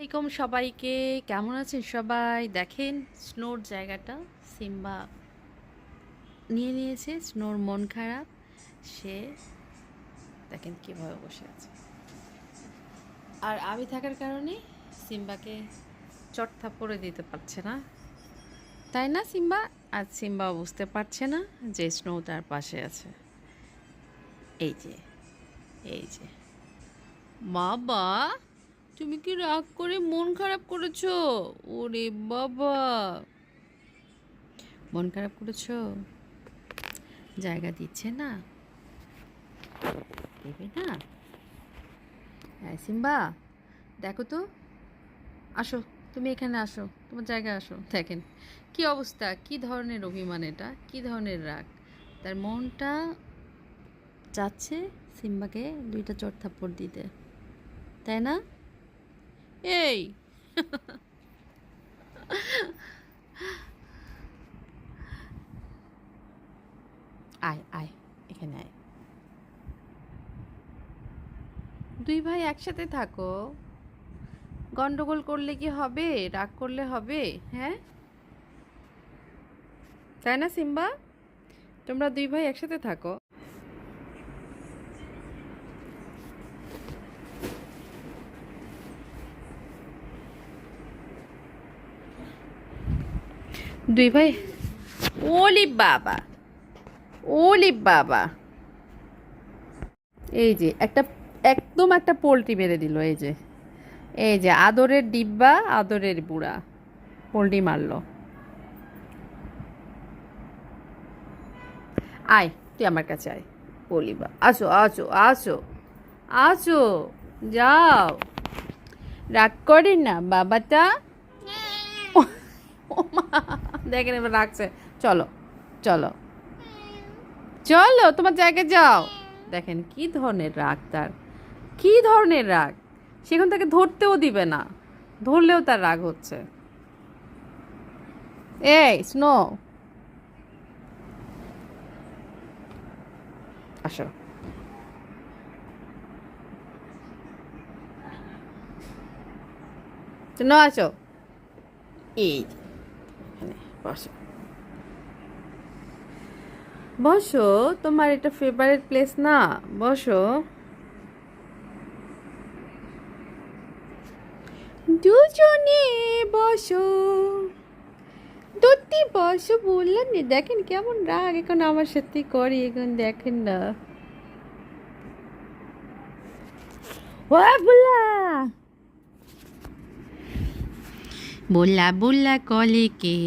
আসসালামাইকুম সবাইকে, কেমন আছেন সবাই? দেখেন স্নোর জায়গাটা, সিম্বা নিয়ে নিয়েছে, স্নোর মন খারাপ, সে দেখেন কীভাবে বসে আছে। আর আমি থাকার কারণে সিম্বাকে চট থাপ্পড়ে দিতে পারছে না। তাই না সিম্বা? আর সিম্বা বুঝতে পারছে না যে স্নো তার পাশে আছে। এই যে এই যে। বাবা তুমি কি রাগ করে মন খারাপ করেছ? ওরে বাবা। মন খারাপ করেছ? জায়গা দিচ্ছে না? দেবে না? হ্যাঁ সিম্বা, দেখো তো। আসো, তুমি এখানে আসো, তোমার জায়গায় আসো। দেখেন, কি অবস্থা, কি ধরনের অভিমান এটা, কি ধরনের রাগ? তার মনটা চাচ্ছে সিম্বাকে দুইটা চট থাপ্পড় দিতে। তাই না? এই। আয় আয়, এখানে আয়। দুই ভাই একসাথে থাকো। গন্ডগোল করলে কি হবে? রাগ করলে হবে? হ্যাঁ? তাই না, সিম্বা? তোমরা দুই ভাই একসাথে থাকো। দুই ভাই? ওলি বাবা ওলি বাবা। এই যে একটা একদম একটা পোলট্রি বেড়ে দিল এই যে। এই যে আদরের ডিব্বা আদরের বুড়া। পোলট্রি মারলো। আয় তুই আমার কাছে আয়। বলি বা আসো আসো আসো আসো যাও। রাগ করে না বাবাটা? ও মা, দেখেন এবার রাখছে। চলো চলো। চলো, তোমার জায়গায় যাও। দেখেন কি ধরনের রাগ তার। কি ধরনের রাগ? সেখান তাকে ধরতেও দিবে না। ধরলেও তার রাগ হচ্ছে। এই, স্নো। আসো। স্নো, আসো। এই। বসো। বসো, তোমার এটা ফেভারিট প্লেস না? বসো। দুজনে বসো। দুটি বসো বললেন দেখেন কেমন রাগ এখন আমার সাথে করে, এখন দেখেন না। বুলা বুল্লা বুল্লা কলে কে?